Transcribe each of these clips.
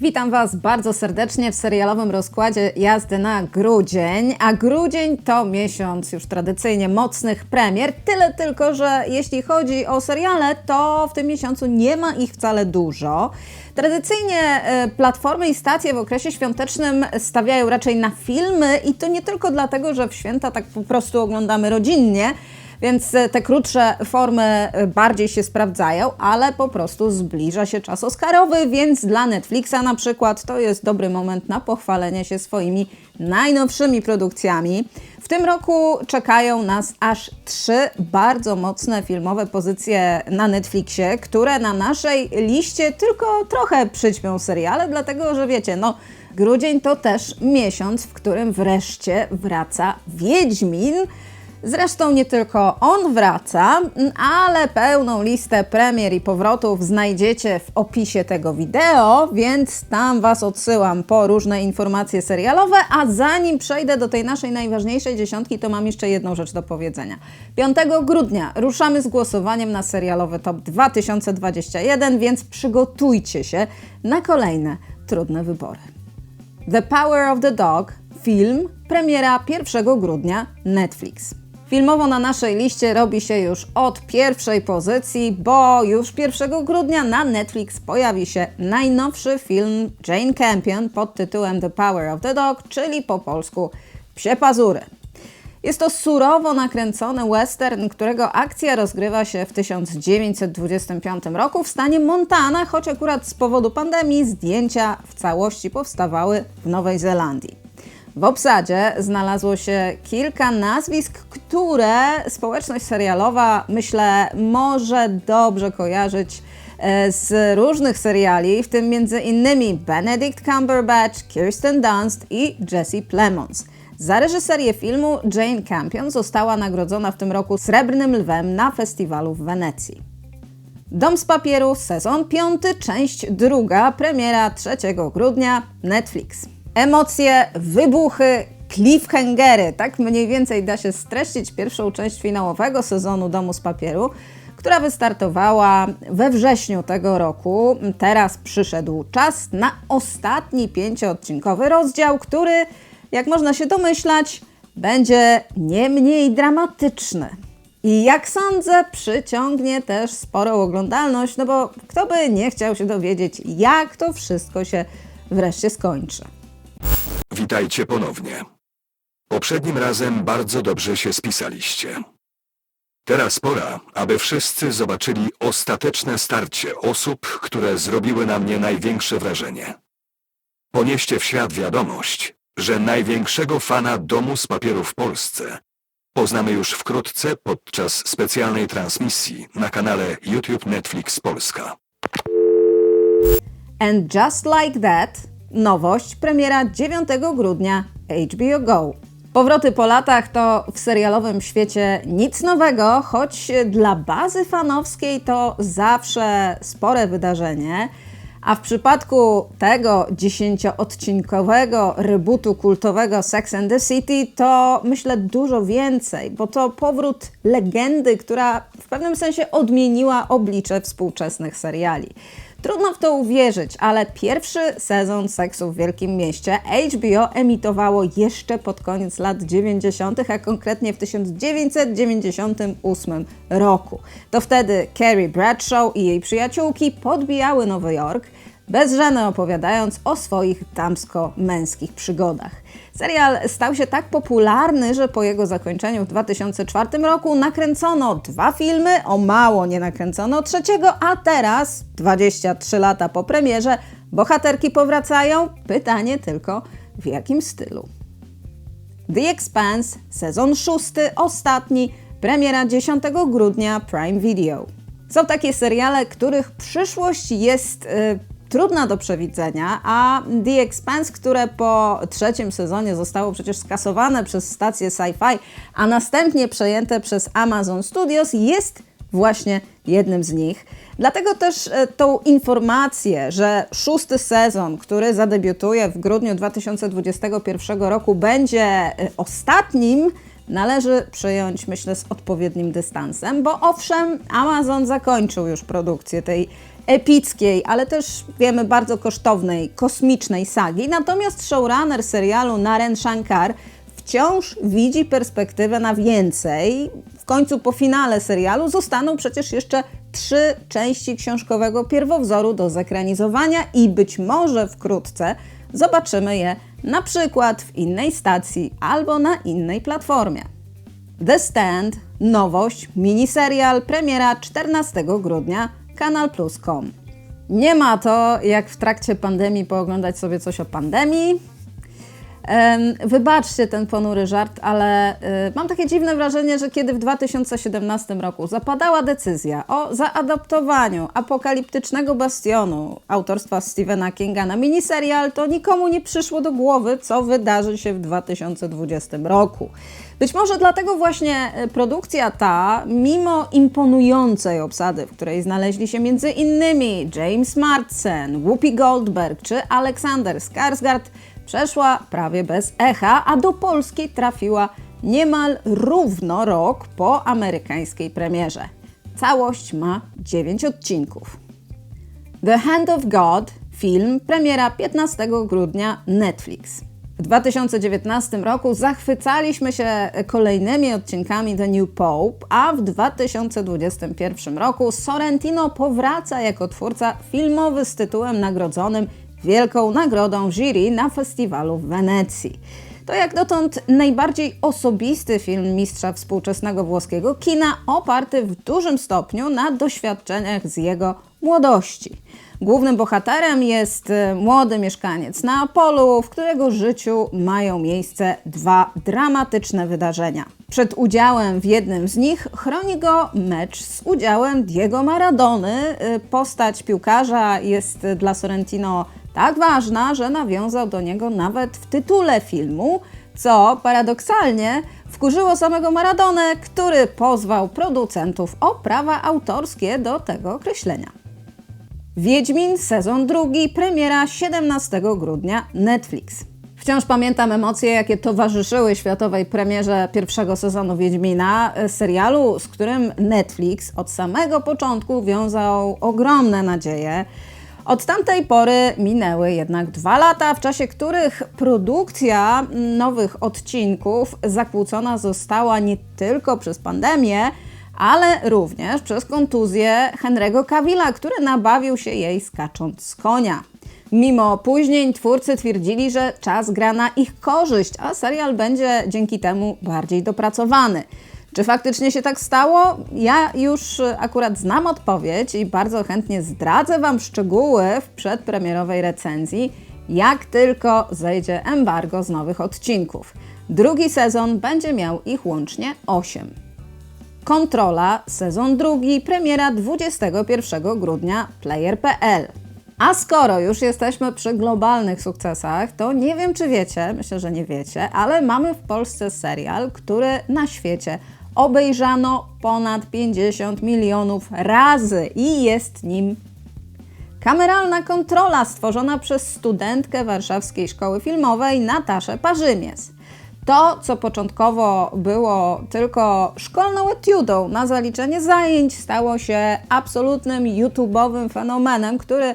Witam Was bardzo serdecznie w serialowym rozkładzie jazdy na grudzień, a grudzień to miesiąc już tradycyjnie mocnych premier, tyle tylko, że jeśli chodzi o seriale, to w tym miesiącu nie ma ich wcale dużo. Tradycyjnie e, platformy i stacje w okresie świątecznym stawiają raczej na filmy i to nie tylko dlatego, że w święta tak po prostu oglądamy rodzinnie, więc e, te krótsze formy e, bardziej się sprawdzają, ale po prostu zbliża się czas Oscarowy, więc dla Netflixa na przykład to jest dobry moment na pochwalenie się swoimi najnowszymi produkcjami. W tym roku czekają nas aż trzy bardzo mocne filmowe pozycje na Netflixie, które na naszej liście tylko trochę przyćmią seriale, dlatego że wiecie, no grudzień to też miesiąc, w którym wreszcie wraca Wiedźmin. Zresztą nie tylko on wraca, ale pełną listę premier i powrotów znajdziecie w opisie tego wideo, więc tam Was odsyłam po różne informacje serialowe, a zanim przejdę do tej naszej najważniejszej dziesiątki, to mam jeszcze jedną rzecz do powiedzenia. 5 grudnia ruszamy z głosowaniem na serialowy Top 2021, więc przygotujcie się na kolejne trudne wybory. The Power of the Dog, film, premiera 1 grudnia Netflix. Filmowo na naszej liście robi się już od pierwszej pozycji, bo już 1 grudnia na Netflix pojawi się najnowszy film Jane Campion pod tytułem The Power of the Dog, czyli po polsku Psie Pazury. Jest to surowo nakręcony western, którego akcja rozgrywa się w 1925 roku w stanie Montana, choć akurat z powodu pandemii zdjęcia w całości powstawały w Nowej Zelandii. W obsadzie znalazło się kilka nazwisk, które społeczność serialowa, myślę, może dobrze kojarzyć e, z różnych seriali, w tym między innymi Benedict Cumberbatch, Kirsten Dunst i Jesse Plemons. Za reżyserię filmu Jane Campion została nagrodzona w tym roku Srebrnym Lwem na festiwalu w Wenecji. Dom z papieru, sezon 5, część druga, premiera 3 grudnia, Netflix. Emocje, wybuchy, cliffhangery. Tak mniej więcej da się streścić pierwszą część finałowego sezonu Domu z Papieru, która wystartowała we wrześniu tego roku. Teraz przyszedł czas na ostatni pięcioodcinkowy rozdział, który, jak można się domyślać, będzie nie mniej dramatyczny. I jak sądzę, przyciągnie też sporą oglądalność, no bo kto by nie chciał się dowiedzieć, jak to wszystko się wreszcie skończy. Witajcie ponownie. Poprzednim razem bardzo dobrze się spisaliście. Teraz pora, aby wszyscy zobaczyli ostateczne starcie osób, które zrobiły na mnie największe wrażenie. Ponieście w świat wiadomość, że największego fana domu z papieru w Polsce poznamy już wkrótce podczas specjalnej transmisji na kanale YouTube Netflix Polska. And just like that, Nowość, premiera 9 grudnia HBO Go. Powroty po latach to w serialowym świecie nic nowego, choć dla bazy fanowskiej to zawsze spore wydarzenie. A w przypadku tego dziesięcioodcinkowego rebootu kultowego Sex and the City to myślę dużo więcej, bo to powrót legendy, która w pewnym sensie odmieniła oblicze współczesnych seriali. Trudno w to uwierzyć, ale pierwszy sezon Seksu w Wielkim Mieście HBO emitowało jeszcze pod koniec lat 90., a konkretnie w 1998 roku. To wtedy Carrie Bradshaw i jej przyjaciółki podbijały Nowy Jork, bez żeny opowiadając o swoich damsko-męskich przygodach. Serial stał się tak popularny, że po jego zakończeniu w 2004 roku nakręcono dwa filmy, o mało nie nakręcono trzeciego, a teraz, 23 lata po premierze, bohaterki powracają. Pytanie tylko, w jakim stylu? The Expanse, sezon szósty, ostatni, premiera 10 grudnia Prime Video. Są takie seriale, których przyszłość jest yy, trudna do przewidzenia, a The Expanse, które po trzecim sezonie zostało przecież skasowane przez stację Sci-Fi, a następnie przejęte przez Amazon Studios, jest właśnie jednym z nich. Dlatego też e, tą informację, że szósty sezon, który zadebiutuje w grudniu 2021 roku, będzie e, ostatnim, należy przyjąć, myślę, z odpowiednim dystansem, bo owszem, Amazon zakończył już produkcję tej epickiej, ale też wiemy bardzo kosztownej, kosmicznej sagi, natomiast showrunner serialu Naren Shankar wciąż widzi perspektywę na więcej. W końcu po finale serialu zostaną przecież jeszcze trzy części książkowego pierwowzoru do zekranizowania i być może wkrótce zobaczymy je na przykład w innej stacji albo na innej platformie. The Stand, nowość, miniserial, premiera 14 grudnia, kanalplus.com. Nie ma to, jak w trakcie pandemii pooglądać sobie coś o pandemii. Wybaczcie ten ponury żart, ale y, mam takie dziwne wrażenie, że kiedy w 2017 roku zapadała decyzja o zaadaptowaniu apokaliptycznego bastionu autorstwa Stephena Kinga na miniserial, to nikomu nie przyszło do głowy, co wydarzy się w 2020 roku. Być może dlatego właśnie y, produkcja ta, mimo imponującej obsady, w której znaleźli się między innymi James Marsden, Whoopi Goldberg czy Aleksander Skarsgård, przeszła prawie bez echa, a do Polski trafiła niemal równo rok po amerykańskiej premierze. Całość ma 9 odcinków. The Hand of God, film, premiera 15 grudnia Netflix. W 2019 roku zachwycaliśmy się kolejnymi odcinkami The New Pope, a w 2021 roku Sorrentino powraca jako twórca filmowy z tytułem nagrodzonym Wielką Nagrodą Jury na festiwalu w Wenecji. To jak dotąd najbardziej osobisty film mistrza współczesnego włoskiego kina, oparty w dużym stopniu na doświadczeniach z jego młodości. Głównym bohaterem jest e, młody mieszkaniec Neapolu, w którego życiu mają miejsce dwa dramatyczne wydarzenia. Przed udziałem w jednym z nich chroni go mecz z udziałem Diego Maradony. E, Postać piłkarza jest dla Sorrentino tak ważna, że nawiązał do niego nawet w tytule filmu, co paradoksalnie wkurzyło samego Maradonę, który pozwał producentów o prawa autorskie do tego określenia. Wiedźmin sezon drugi, premiera 17 grudnia Netflix. Wciąż pamiętam emocje, jakie towarzyszyły światowej premierze pierwszego sezonu Wiedźmina, e, serialu, z którym Netflix od samego początku wiązał ogromne nadzieje. Od tamtej pory minęły jednak dwa lata, w czasie których produkcja nowych odcinków zakłócona została nie tylko przez pandemię, ale również przez kontuzję Henry'ego Cavilla, który nabawił się jej skacząc z konia. Mimo opóźnień twórcy twierdzili, że czas gra na ich korzyść, a serial będzie dzięki temu bardziej dopracowany. Czy faktycznie się tak stało? Ja już y, akurat znam odpowiedź i bardzo chętnie zdradzę Wam szczegóły w przedpremierowej recenzji, jak tylko zejdzie embargo z nowych odcinków. Drugi sezon będzie miał ich łącznie 8. Kontrola, sezon drugi, premiera 21 grudnia, player.pl. A skoro już jesteśmy przy globalnych sukcesach, to nie wiem czy wiecie, myślę, że nie wiecie, ale mamy w Polsce serial, który na świecie obejrzano ponad 50 milionów razy i jest nim Kameralna kontrola stworzona przez studentkę Warszawskiej Szkoły Filmowej Nataszę Parzymies. To, co początkowo było tylko szkolną etiudą na zaliczenie zajęć, stało się absolutnym YouTube'owym fenomenem, który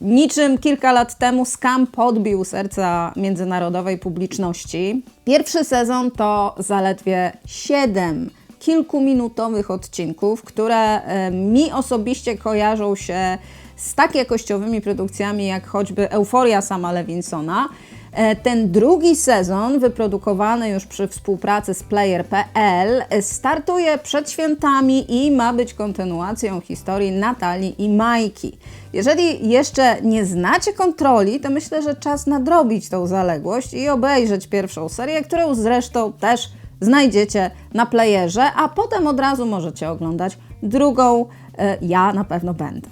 niczym kilka lat temu skam podbił serca międzynarodowej publiczności. Pierwszy sezon to zaledwie siedem kilkuminutowych odcinków, które mi osobiście kojarzą się z tak jakościowymi produkcjami jak choćby Euforia sama Lewinsona. E, Ten drugi sezon, wyprodukowany już przy współpracy z Player.pl, e, startuje przed świętami i ma być kontynuacją historii Natalii i Majki. Jeżeli jeszcze nie znacie kontroli, to myślę, że czas nadrobić tą zaległość i obejrzeć pierwszą serię, którą zresztą też znajdziecie na playerze, a potem od razu możecie oglądać drugą. E, Ja na pewno będę.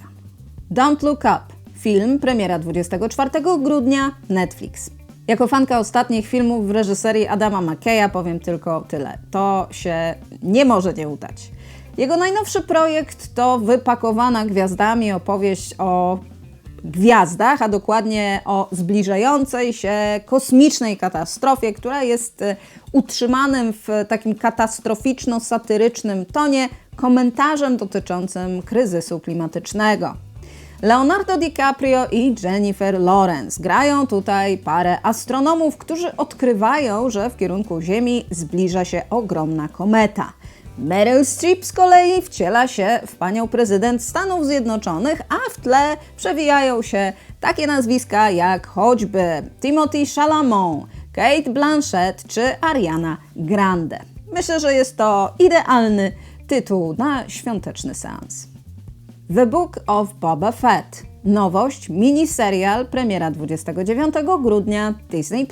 Don't Look Up. Film, premiera 24 grudnia, Netflix. Jako fanka ostatnich filmów w reżyserii Adama McKeya powiem tylko tyle. To się nie może nie udać. Jego najnowszy projekt to wypakowana gwiazdami opowieść o gwiazdach, a dokładnie o zbliżającej się kosmicznej katastrofie, która jest e, utrzymanym w takim katastroficzno-satyrycznym tonie komentarzem dotyczącym kryzysu klimatycznego. Leonardo DiCaprio i Jennifer Lawrence grają tutaj parę astronomów, którzy odkrywają, że w kierunku Ziemi zbliża się ogromna kometa. Meryl Streep z kolei wciela się w panią prezydent Stanów Zjednoczonych, a w tle przewijają się takie nazwiska jak choćby Timothy Chalamet, Kate Blanchett czy Ariana Grande. Myślę, że jest to idealny tytuł na świąteczny seans. The Book of Boba Fett. Nowość, miniserial, premiera 29 grudnia Disney+.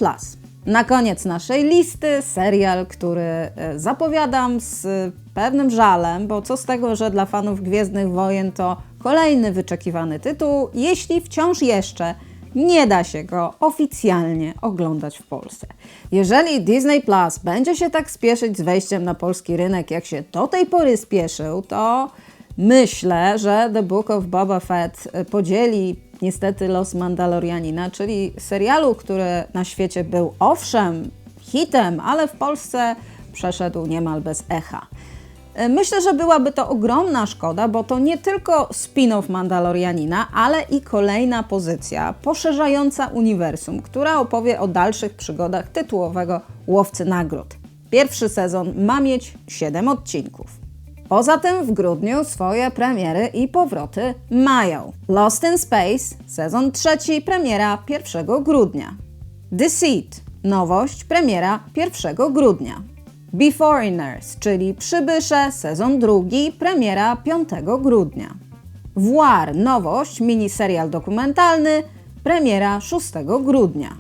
Na koniec naszej listy serial, który e, zapowiadam z pewnym żalem, bo co z tego, że dla fanów Gwiezdnych Wojen to kolejny wyczekiwany tytuł, jeśli wciąż jeszcze nie da się go oficjalnie oglądać w Polsce. Jeżeli Disney Plus będzie się tak spieszyć z wejściem na polski rynek, jak się do tej pory spieszył, to myślę, że The Book of Boba Fett y, podzieli niestety los Mandalorianina, czyli serialu, który na świecie był owszem hitem, ale w Polsce przeszedł niemal bez echa. Y, Myślę, że byłaby to ogromna szkoda, bo to nie tylko spin-off Mandalorianina, ale i kolejna pozycja poszerzająca uniwersum, która opowie o dalszych przygodach tytułowego łowcy nagród. Pierwszy sezon ma mieć 7 odcinków. Poza tym w grudniu swoje premiery i powroty mają Lost in Space, sezon trzeci, premiera 1 grudnia. Deceit, nowość, premiera 1 grudnia. Beforeigners, czyli Przybysze, sezon drugi, premiera 5 grudnia. Voir, nowość, miniserial dokumentalny, premiera 6 grudnia.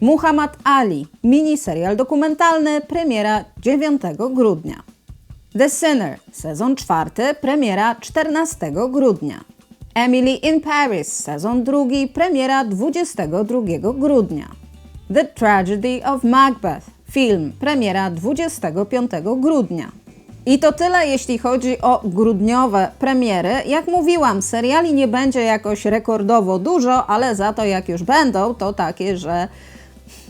Muhammad Ali, miniserial dokumentalny, premiera 9 grudnia. The Sinner, sezon czwarty, premiera 14 grudnia. Emily in Paris, sezon drugi, premiera 22 grudnia. The Tragedy of Macbeth, film, premiera 25 grudnia. I to tyle, jeśli chodzi o grudniowe premiery. Jak mówiłam, seriali nie będzie jakoś rekordowo dużo, ale za to jak już będą, to takie, że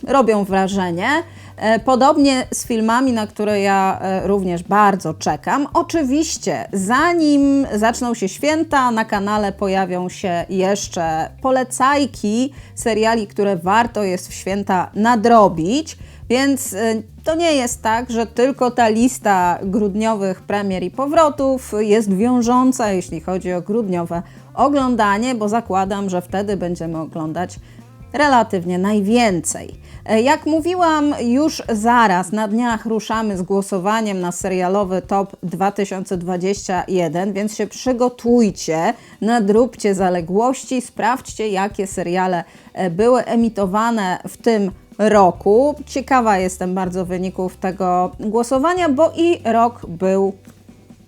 robią wrażenie. E, Podobnie z filmami, na które ja e, również bardzo czekam. Oczywiście, zanim zaczną się święta, na kanale pojawią się jeszcze polecajki seriali, które warto jest w święta nadrobić. Więc e, to nie jest tak, że tylko ta lista grudniowych premier i powrotów jest wiążąca, jeśli chodzi o grudniowe oglądanie, bo zakładam, że wtedy będziemy oglądać relatywnie najwięcej. E, Jak mówiłam, już zaraz na dniach ruszamy z głosowaniem na serialowy top 2021, więc się przygotujcie, nadróbcie zaległości, sprawdźcie, jakie seriale e, były emitowane w tym roku. Ciekawa jestem bardzo wyników tego głosowania, bo i rok był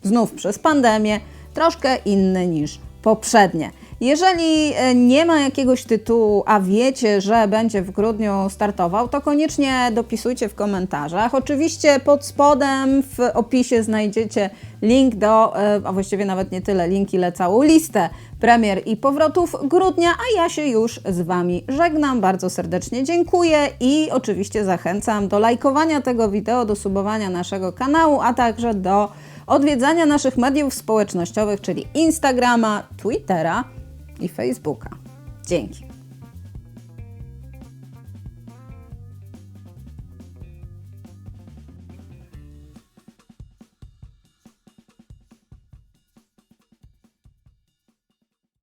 znów przez pandemię troszkę inny niż poprzednie. Jeżeli e, nie ma jakiegoś tytułu, a wiecie, że będzie w grudniu startował, to koniecznie dopisujcie w komentarzach. Oczywiście pod spodem w opisie znajdziecie link do, e, a właściwie nawet nie tyle link, ile całą listę premier i powrotów grudnia, a ja się już z Wami żegnam. Bardzo serdecznie dziękuję i oczywiście zachęcam do lajkowania tego wideo, do subowania naszego kanału, a także do odwiedzania naszych mediów społecznościowych, czyli Instagrama, Twittera i Facebooka. Dzięki.